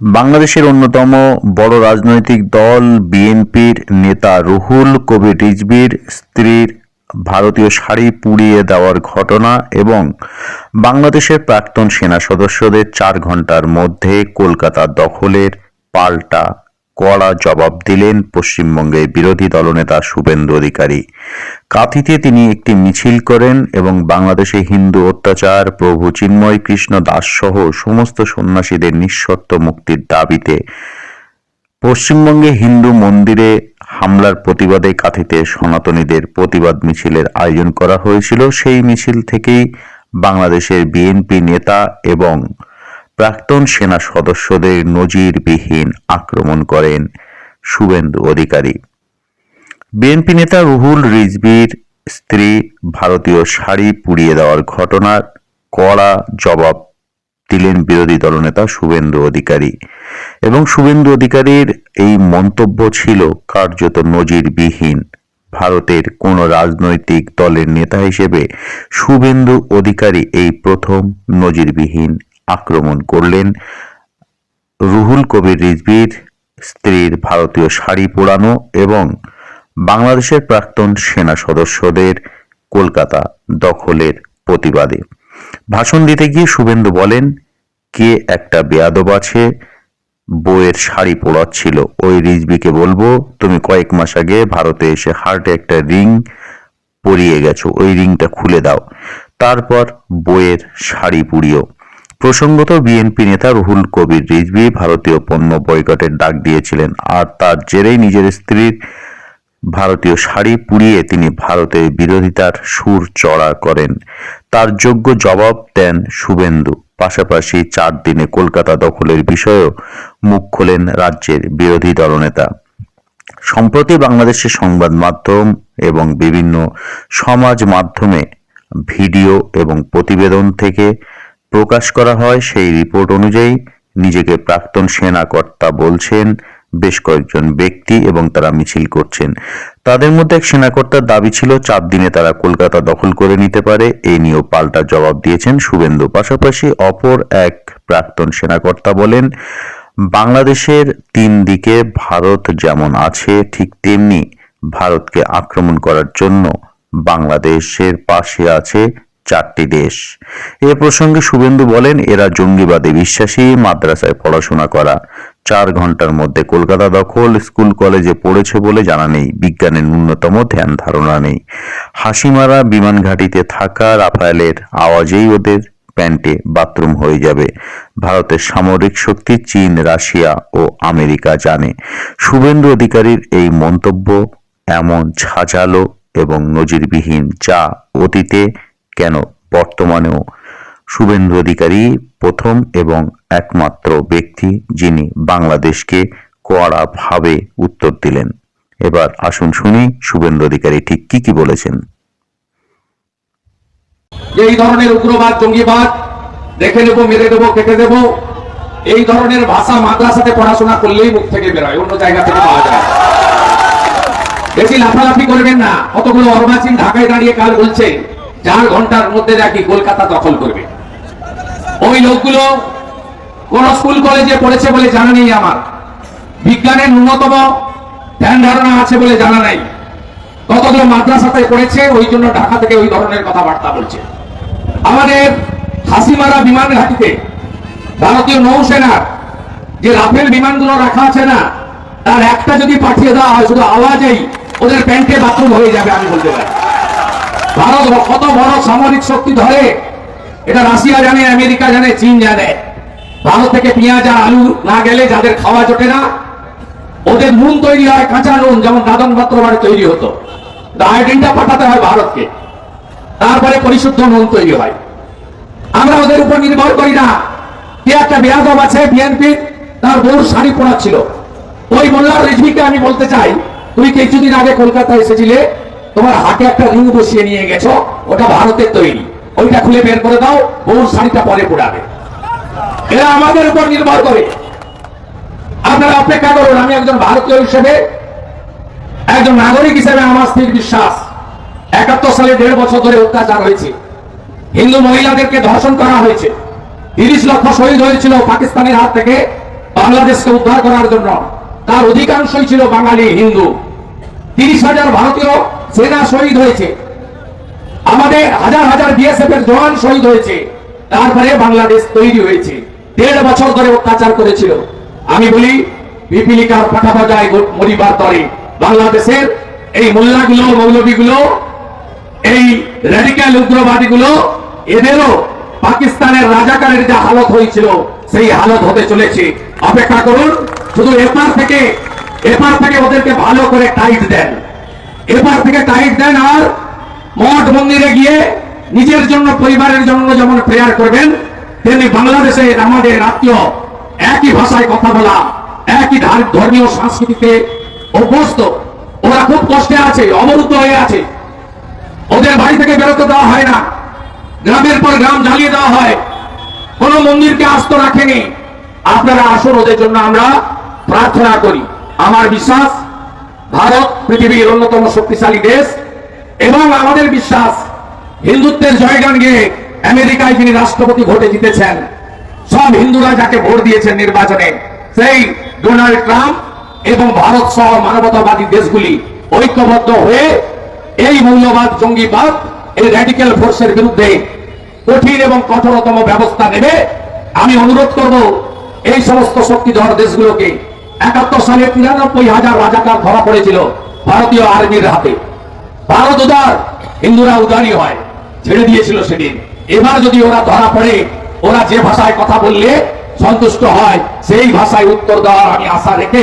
বাংলাদেশের অন্যতম বড় রাজনৈতিক দল বিএনপির নেতা রুহুল, কবির রিজবির স্ত্রীর ভারতীয় শাড়ি পুড়িয়ে দেওয়ার ঘটনা এবং বাংলাদেশের প্রাক্তন সেনা সদস্যদের চার ঘণ্টার মধ্যে কলকাতা দখলের পাল্টা কড়া জবাব দিলেন পশ্চিমবঙ্গের বিরোধী দলনেতা শুভেন্দু অধিকারী। কাঁথিতে তিনি একটি মিছিল করেন এবং বাংলাদেশে হিন্দু অত্যাচার, প্রভু চিন্ময় কৃষ্ণ দাস সহ সমস্ত সন্ন্যাসীদের নিঃশর্ত মুক্তির দাবিতে পশ্চিমবঙ্গে হিন্দু মন্দিরে হামলার প্রতিবাদে কাঁথিতে সনাতনীদের প্রতিবাদ মিছিলের আয়োজন করা হয়েছিল। সেই মিছিল থেকেই বাংলাদেশের বিএনপি নেতা এবং প্রাক্তন সেনা সদস্যদের নজিরবিহীন আক্রমণ করেন শুভেন্দু অধিকারী। বিএনপি নেতা রুহুল রিজভির স্ত্রী ভারতীয় শাড়ি পুড়িয়ে দেওয়ার ঘটনার কড়া জবাব দিলেন বিরোধী দলনেতা শুভেন্দু অধিকারী। এবং শুভেন্দু অধিকারীর এই মন্তব্য ছিল কার্যত নজিরবিহীন। ভারতের কোন রাজনৈতিক দলের নেতা হিসেবে শুভেন্দু অধিকারী এই প্রথম নজিরবিহীন আক্রমণ করলেন। রুহুল কবির রিজভির, স্ত্রীর ভারতীয় শাড়ি পোড়ানো এবং বাংলাদেশের প্রাক্তন সেনা সদস্যদের কলকাতা দখলের প্রতিবাদে। ভাষণ দিতে গিয়ে শুভেন্দু বলেন, কে একটা বেয়াদব আছে বইয়ের শাড়ি পরাচ্ছিল ওই রিজবিকে বলব, তুমি কয়েক মাস আগে ভারতে এসে হার্টে একটা রিং পরিয়ে গেছো, ওই রিংটা খুলে দাও। তারপর বইয়ের শাড়ি পুড়িও প্রসঙ্গত বিএনপি নেতা রুহুল কবির রিজভি ভারতীয় পণ্য বয়কটের ডাক দিয়েছিলেন, আর তার জেরেই নিজের স্ত্রীর ভারতীয় শাড়ি পুড়িয়ে তিনি ভারতের বিরোধিতার সুর চড়া করেন। তার যোগ্য জবাব দেন শুভেন্দু। পাশাপাশি চার দিনে কলকাতা দখলের বিষয়েও মুখ খোলেন রাজ্যের বিরোধী দলনেতা। সম্প্রতি বাংলাদেশের সংবাদ মাধ্যম এবং বিভিন্ন সমাজ মাধ্যমে ভিডিও এবং প্রতিবেদন থেকে প্রকাশ করা হয়, সেই রিপোর্ট অনুযায়ী নিজেকে প্রাক্তন সেনা কর্তা বলছেন, বেশ কয়েকজন ব্যক্তি এবং তারা মিছিল করছেন। তাদের মধ্যে এক সেনাকর্তার দাবি ছিল, চার দিনে তারা কলকাতা দখল করে নিতে পারে। এই নিয়েও পাল্টা জবাব দিয়েছেন শুভেন্দু। পাশাপাশি অপর এক প্রাক্তন সেনাকর্তা বলেন, বাংলাদেশের তিন দিকে ভারত যেমন আছে, ঠিক তেমনি ভারতকে আক্রমণ করার জন্য বাংলাদেশের পাশে আছে চারটি দেশ। এ প্রসঙ্গে শুভেন্দু বলেন, এরা জঙ্গিবাদে বিশ্বাসী, মাদ্রাসায় পড়াশোনা করা। চার ঘণ্টার মধ্যে কলকাতা দখল, স্কুল কলেজে পড়েছে বলে জানা নেই। বিজ্ঞানের ন্যূনতম ধ্যান ধারণা নেই। হাসিমারা বিমান ঘাঁটিতে থাকা রাফায়েলের আওয়াজেই ওদের প্যান্টে বাথরুম হয়ে যাবে, ভারতের সামরিক শক্তি চীন, রাশিয়া ও আমেরিকা জানে। শুভেন্দু অধিকারীর এই মন্তব্য এমন ঝাঁঝালো এবং নজিরবিহীন, যা অতীতে কেন বর্তমানেও শুভেন্দু অধিকারী প্রথম এবং একমাত্র ব্যক্তি যিনি বাংলাদেশকে কড়াভাবে উত্তর দিলেন? এবার আসুন শুনি শুভেন্দু অধিকারী ঠিক কি কি বলেছেন। এই ধরনের উগ্রবাদ, জঙ্গিবাদ দেখে নেব, মেরে দেবো, কেটে দেবো, এই ধরনের ভাষা মাদ্রাসাতে পড়াশোনা করলেই মুখ থেকে বেরোয়, অন্য জায়গা থেকে পাওয়া যায় বেশি লাফালাফি করবেন না, কতগুলো অর্বাচীন ঢাকায় দাঁড়িয়ে কাল বলছে চার ঘণ্টার মধ্যে নাকি কলকাতা দখল করবে। ওই লোকগুলো কোন স্কুল কলেজে পড়েছে বলে জানা নেই আমার। বিজ্ঞানের ন্যূনতম ধ্যান ধারণা আছে বলে জানা নাই। কতগুলো মাদ্রাসাতে পড়েছে, ওই জন্য ঢাকা থেকে ওই ধরনের কথাবার্তা বলছে। আমাদের হাসিমারা বিমান ঘাটিতে, ভারতীয় নৌসেনার যে রাফেল বিমানগুলো রাখা আছে না, তার একটা যদি পাঠিয়ে দেওয়া হয়, শুধু আওয়াজেই ওদের প্যান্টে বাথরুম হয়ে যাবে, আমি বলতে পারি। ভারত কত বড় সামরিক শক্তি ধরে? এটা রাশিয়া জানে, আমেরিকা জানে, চীন জানে। ভারত থেকে পেঁয়াজ আর আলু না গেলে যাদের খাওয়া জোটে না, ওদের নুন তৈরি হয়, কাঁচা নুন, যেমন দাদন বাড়ি তৈরি হতো। আয়োডিনটা পাঠাতে হয় ভারতকে। তারপরে পরিশুদ্ধ নুন তৈরি হয়। আমরা ওদের উপর নির্ভর করি না। কে একটা বেয়াদব আছে বিএনপি তার বউর শাড়ি পরা ছিল ওই মোল্লার রেজভিকে আমি বলতে চাই তুমি কিছুদিন আগে কলকাতায় এসেছিলে তোমার হাতে একটা রিং বসিয়ে নিয়ে গেছো, ওটা ভারতের তৈরি। ওইটা খুলে বের করে দাও, বউর শাড়িটা পরে পড়াবে। এরা আমাদের উপর নির্ভর করে। আপনারা অপেক্ষা করুন, আমি একজন ভারতীয় হিসেবে, একজন নাগরিক হিসেবে আমার স্থির বিশ্বাস। একাত্তর সালে দেড় বছর ধরে অত্যাচার হয়েছে। হিন্দু মহিলাদেরকে ধর্ষণ করা হয়েছে। তিরিশ লক্ষ শহীদ হয়েছিল পাকিস্তানের হাত থেকে বাংলাদেশকে উদ্ধার করার জন্য। তার অধিকাংশই ছিল বাঙালি হিন্দু। তিরিশ হাজার ভারতীয় সেনা শহীদ হয়েছে। আমাদের হাজার হাজার বিএসএফ এর জওয়ান শহীদ হয়েছে। তারপরে বাংলাদেশ তৈরি হয়েছে। দেড় বছর ধরে অত্যাচার করেছিল। আমি বলি পিপিলিকার পাঠা বাজায় মরিবার তরে। বাংলাদেশের এই মোল্লাগুলো, মৌলবীগুলো, এই রেডিক্যাল উগ্রবাদীগুলো, এদেরও পাকিস্তানের রাজাকারের যে হালত হয়েছিল, সেই হালত হতে চলেছে। অপেক্ষা করুন, শুধু এপার থেকে এপার থেকে ওদেরকে ভালো করে টাইট দেন। এপার থেকে টাইট দেন আর মঠ মন্দিরে গিয়ে নিজের জন্য, পরিবারের জন্য যেমন প্রেয়ার করবেন, তেমনি বাংলাদেশের আমাদের আত্মীয় একই ভাষায় কথা বলা, একই ধর্মীয় সংস্কৃতিতে অভ্যস্ত, ওরা খুব কষ্টে আছে, অবরুদ্ধ হয়ে আছে। ওদের বাড়ি থেকে বেরোতে দেওয়া হয় না। গ্রামের পর গ্রাম জ্বালিয়ে দেওয়া হয়। কোন মন্দিরকে আস্ত রাখেনি। আপনারা আসুন, ওদের জন্য আমরা প্রার্থনা করি। আমার বিশ্বাস ভারত পৃথিবীর অন্যতম শক্তিশালী দেশ এবং আমাদের বিশ্বাস, হিন্দুত্বের জয়গান গিয়ে আমেরিকায় যিনি রাষ্ট্রপতি ভোটে জিতেছেন, সব হিন্দুরা যাকে ভোট দিয়েছেন নির্বাচনে, সেই ডোনাল্ড ট্রাম্প এবং ভারত সহ মানবতাবাদী দেশগুলি ঐক্যবদ্ধ হয়ে এই মূল্যবাদ জঙ্গিবাদ, এই র্যাডিক্যাল ফোর্সের বিরুদ্ধে কঠিন এবং কঠোরতম ব্যবস্থা নেবে। আমি অনুরোধ করব, এই সমস্ত শক্তিধর দেশগুলোকে একাত্তর সালে তিরানব্বই হাজার রাজাকার ধরা পড়েছিল ভারতীয় আর্মির হাতে। ভারত উদার, হিন্দুরা উদারই হয়, ছেড়ে দিয়েছিল সেদিন। এবার যদি ওরা ধরা পড়ে, ওরা যে ভাষায় কথা বললে সন্তুষ্ট হয়, সেই ভাষায় উত্তর দেওয়ার আমি আশা রেখে